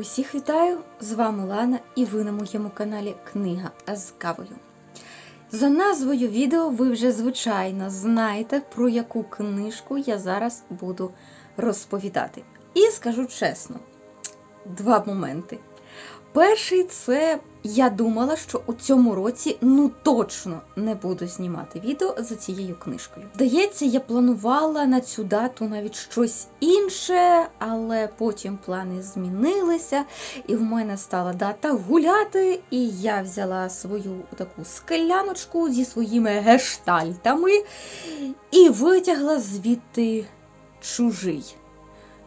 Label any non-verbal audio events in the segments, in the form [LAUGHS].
Усіх вітаю! З вами Лана і ви на моєму каналі Книга з кавою. За назвою відео ви вже звичайно знаєте, про яку книжку я зараз буду розповідати. І скажу чесно, два моменти. Перший це я думала, що у цьому році ну точно не буду знімати відео за цією книжкою. Здається, я планувала на цю дату навіть щось інше, але потім плани змінилися, і в мене стала дата гуляти, і я взяла свою таку скляночку зі своїми гештальтами і витягла звідти чужий.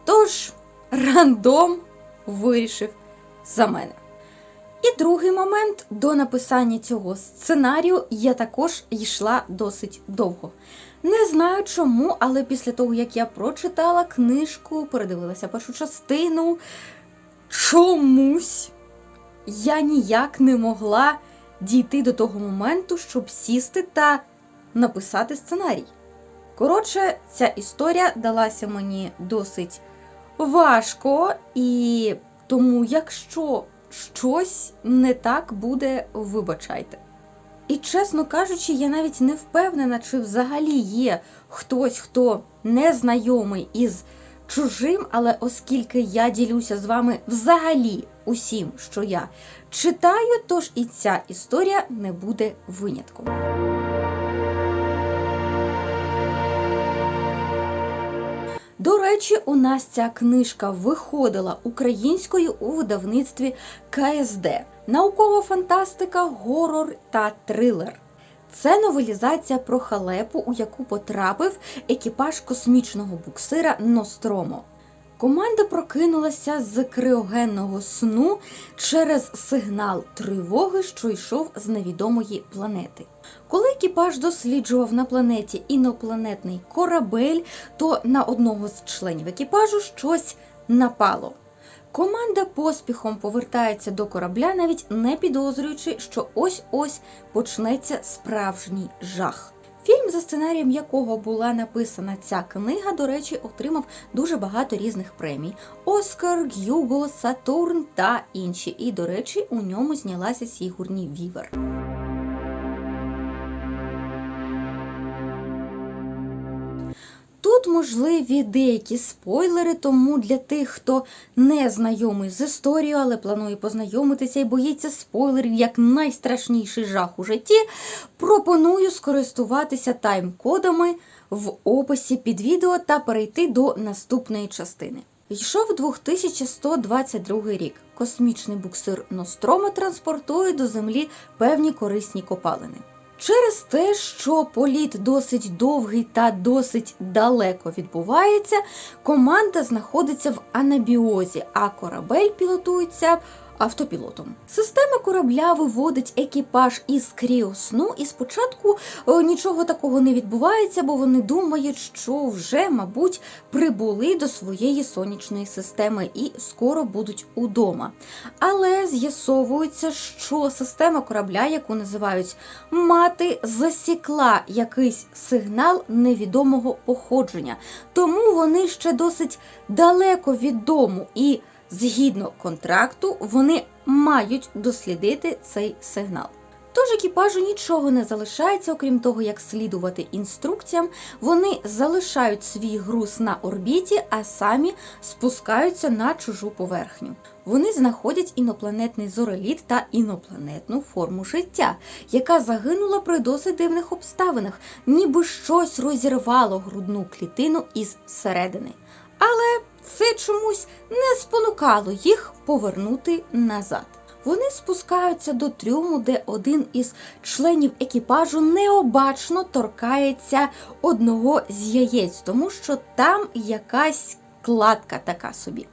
Тож, рандом вирішив за мене. І другий момент до написання цього сценарію я також йшла досить довго. Не знаю чому, але після того, як я прочитала книжку, передивилася першу частину, чомусь я ніяк не могла дійти до того моменту, щоб сісти та написати сценарій. Коротше, ця історія далася мені досить важко, і тому, якщо щось не так буде, вибачайте. І, чесно кажучи, я навіть не впевнена, чи взагалі є хтось, хто не знайомий із чужим, але оскільки я ділюся з вами взагалі усім, що я читаю, тож і ця історія не буде винятком. До речі, у нас ця книжка виходила українською у видавництві КСД. Наукова фантастика, горор та трилер. Це новелізація про халепу, у яку потрапив екіпаж космічного буксира Ностромо. Команда прокинулася з криогенного сну через сигнал тривоги, що йшов з невідомої планети. Коли екіпаж досліджував на планеті інопланетний корабель, то на одного з членів екіпажу щось напало. Команда поспіхом повертається до корабля, навіть не підозрюючи, що ось-ось почнеться справжній жах. Фільм, за сценарієм якого була написана ця книга, до речі, отримав дуже багато різних премій: Оскар, Гюго, Сатурн та інші. І, до речі, у ньому знялася Сігурні Вівер. Тут можливі деякі спойлери, тому для тих, хто не знайомий з історією, але планує познайомитися і боїться спойлерів як найстрашніший жах у житті, пропоную скористуватися тайм-кодами в описі під відео та перейти до наступної частини. Йшов 2122 рік. Космічний буксир Нострома транспортує до Землі певні корисні копалини. Через те, що політ досить довгий та досить далеко відбувається, команда знаходиться в анабіозі, а корабель пілотується автопілотом. Система корабля виводить екіпаж із кріосну, і спочатку о, нічого такого не відбувається, бо вони думають, що вже, мабуть, прибули до своєї сонячної системи і скоро будуть удома. Але з'ясовується, що система корабля, яку називають мати, засікла якийсь сигнал невідомого походження, тому вони ще досить далеко від дому і. Згідно контракту, вони мають дослідити цей сигнал. Тож екіпажу нічого не залишається, окрім того, як слідувати інструкціям, вони залишають свій груз на орбіті, а самі спускаються на чужу поверхню. Вони знаходять інопланетний зореліт та інопланетну форму життя, яка загинула при досить дивних обставинах, ніби щось розірвало грудну клітину із середини. Але це чомусь не спонукало їх повернути назад. Вони спускаються до трюму, де один із членів екіпажу необачно торкається одного з яєць, тому що там якась кладка така собі.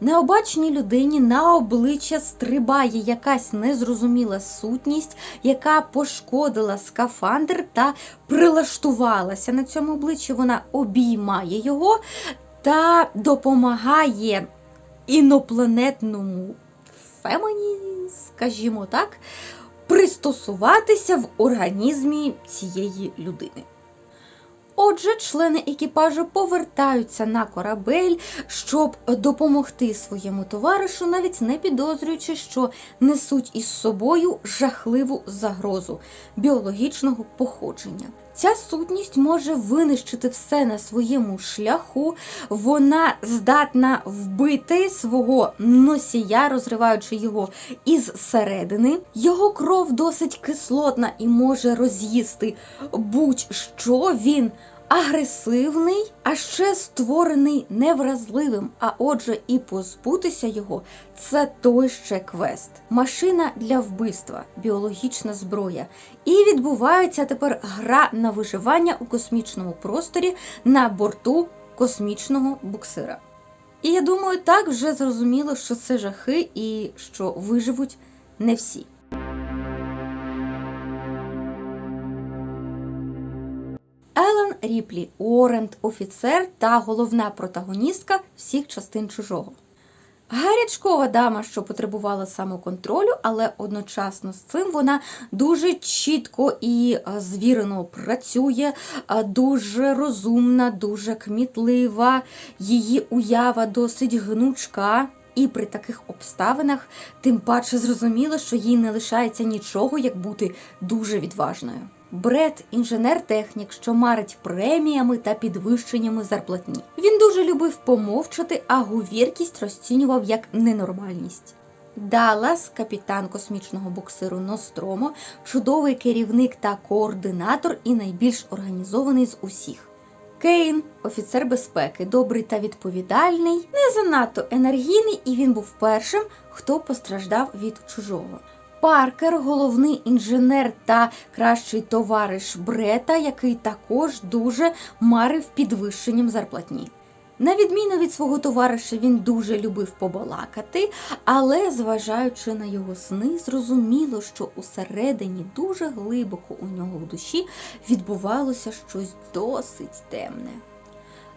Необачній людині на обличчя стрибає якась незрозуміла сутність, яка пошкодила скафандр та прилаштувалася на цьому обличчі. Вона обіймає його та допомагає інопланетному фемені, скажімо так, пристосуватися в організмі цієї людини. Отже, члени екіпажу повертаються на корабель, щоб допомогти своєму товаришу, навіть не підозрюючи, що несуть із собою жахливу загрозу біологічного походження. Ця сутність може винищити все на своєму шляху. Вона здатна вбити свого носія, розриваючи його із середини. Його кров досить кислотна і може роз'їсти будь-що він. Агресивний, а ще створений невразливим, а отже, і позбутися його це той ще квест. Машина для вбивства, біологічна зброя. І відбувається тепер гра на виживання у космічному просторі на борту космічного буксира. І я думаю, так вже зрозуміло, що це жахи і що виживуть не всі. Елен Ріплі, Уоррент, офіцер та головна протагоністка всіх частин чужого. Гарячкова дама, що потребувала самоконтролю, але одночасно з цим вона дуже чітко і е, звірено працює, е, дуже розумна, дуже кмітлива. Її уява досить гнучка. І при таких обставинах тим паче зрозуміло, що їй не лишається нічого, як бути дуже відважною. Бред інженер-технік, що марить преміями та підвищеннями зарплатні. Він дуже любив помовчати, а говіркість розцінював як ненормальність. Даллас, капітан космічного буксиру Ностромо, чудовий керівник та координатор і найбільш організований з усіх. Кейн, офіцер безпеки, добрий та відповідальний, не занадто енергійний, і він був першим, хто постраждав від чужого. Паркер, головний інженер та кращий товариш Брета, який також дуже марив підвищенням зарплатні. На відміну від свого товариша, він дуже любив побалакати, але, зважаючи на його сни, зрозуміло, що усередині дуже глибоко у нього в душі відбувалося щось досить темне.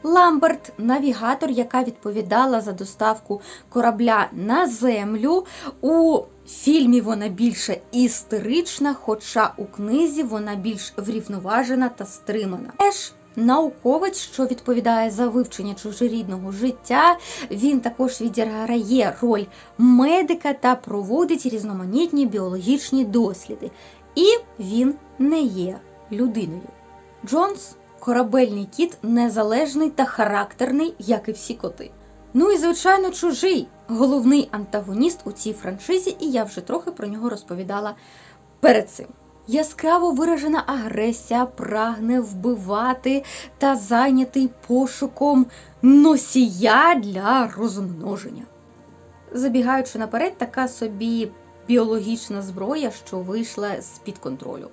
Ламберт, навігатор, яка відповідала за доставку корабля на землю. У фільмі вона більше істерична, хоча у книзі вона більш врівноважена та стримана. Еш Науковець, що відповідає за вивчення чужорідного життя, він також відіграє роль медика та проводить різноманітні біологічні досліди. І він не є людиною. Джонс корабельний кіт незалежний та характерний, як і всі коти. Ну і, звичайно, чужий головний антагоніст у цій франшизі, і я вже трохи про нього розповідала перед цим. Яскраво виражена агресія прагне вбивати та зайнятий пошуком носія для розмноження. Забігаючи наперед, така собі біологічна зброя, що вийшла з-під контролю.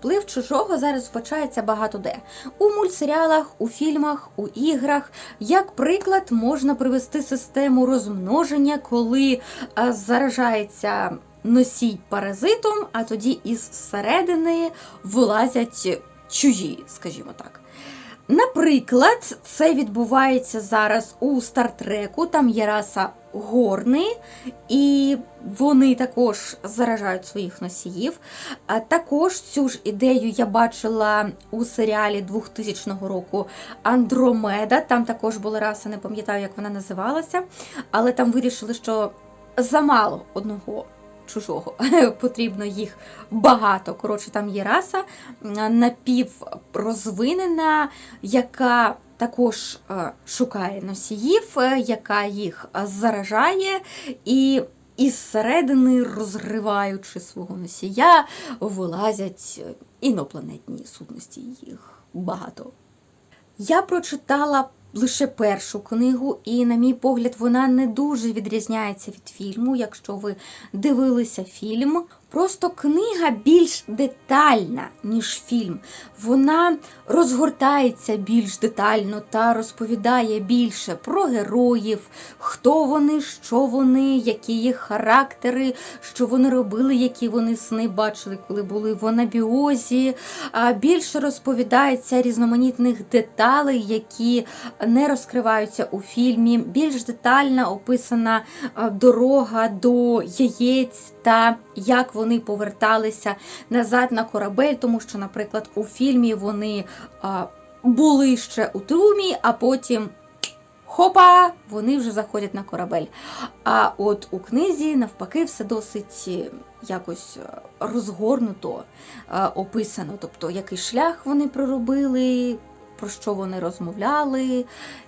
Вплив чужого зараз вбачається багато де. У мультсеріалах, у фільмах, у іграх. Як приклад, можна привести систему розмноження, коли а, заражається носій паразитом, а тоді із середини вилазять чужі, скажімо так. Наприклад, це відбувається зараз у Стартреку, там є раса горни, і вони також заражають своїх носіїв. Також цю ж ідею я бачила у серіалі 2000 року Андромеда. Там також була раса, не пам'ятаю, як вона називалася, але там вирішили, що замало одного. Чужого [LAUGHS] потрібно їх багато. Коротше, там є раса напіврозвинена, яка також е, шукає носіїв, е, яка їх заражає, і із середини, розриваючи свого носія, вилазять інопланетні сутності. Їх багато. Я прочитала лише першу книгу, і, на мій погляд, вона не дуже відрізняється від фільму, якщо ви дивилися фільм. Просто книга більш детальна, ніж фільм. Вона розгортається більш детально та розповідає більше про героїв, хто вони, що вони, які їх характери, що вони робили, які вони сни бачили, коли були в анабіозі. Більше розповідається різноманітних деталей, які не розкриваються у фільмі. Більш детальна описана дорога до яєць та як вони поверталися назад на корабель, тому що, наприклад, у фільмі вони були ще у трумі, а потім. Хопа! Вони вже заходять на корабель. А от у книзі, навпаки, все досить е, якось е, розгорнуто е, описано. Тобто, який шлях вони проробили, про що вони розмовляли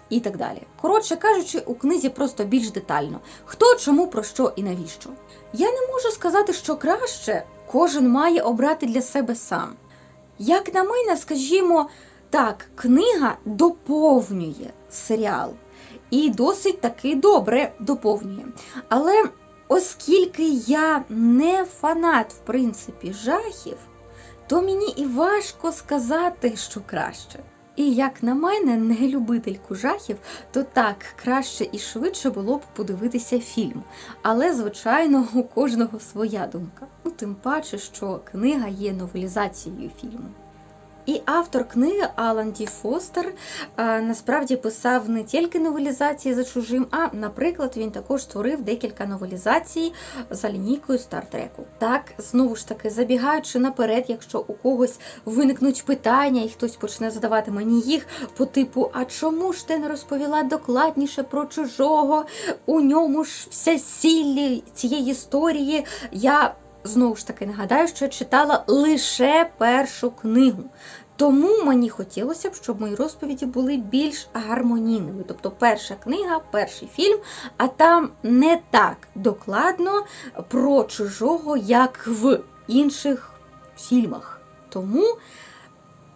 і так далі. Коротше кажучи, у книзі просто більш детально. Хто, чому, про що і навіщо. Я не можу сказати, що краще кожен має обрати для себе сам. Як на мене, скажімо, так, книга доповнює серіал і досить таки добре доповнює. Але оскільки я не фанат, в принципі, жахів, то мені і важко сказати, що краще. І як на мене, не любительку жахів, то так краще і швидше було б подивитися фільм. Але, звичайно, у кожного своя думка. Ну, тим паче, що книга є новелізацією фільму. І автор книги Алан Ді Фостер а, насправді писав не тільки новелізації за чужим, а, наприклад, він також створив декілька новелізацій за лінійкою Стартреку. Так, знову ж таки, забігаючи наперед, якщо у когось виникнуть питання, і хтось почне задавати мені їх по типу: А чому ж ти не розповіла докладніше про чужого? У ньому ж вся сіль цієї історії. Я знову ж таки нагадаю, що читала лише першу книгу. Тому мені хотілося б, щоб мої розповіді були більш гармонійними. Тобто перша книга, перший фільм, а там не так докладно про чужого, як в інших фільмах. Тому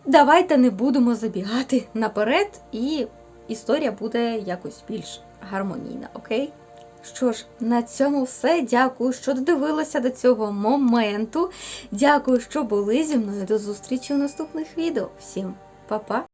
давайте не будемо забігати наперед, і історія буде якось більш гармонійна, окей? Що ж, на цьому все. Дякую, що додивилися до цього моменту. Дякую, що були зі мною. До зустрічі в наступних відео. Всім па-па!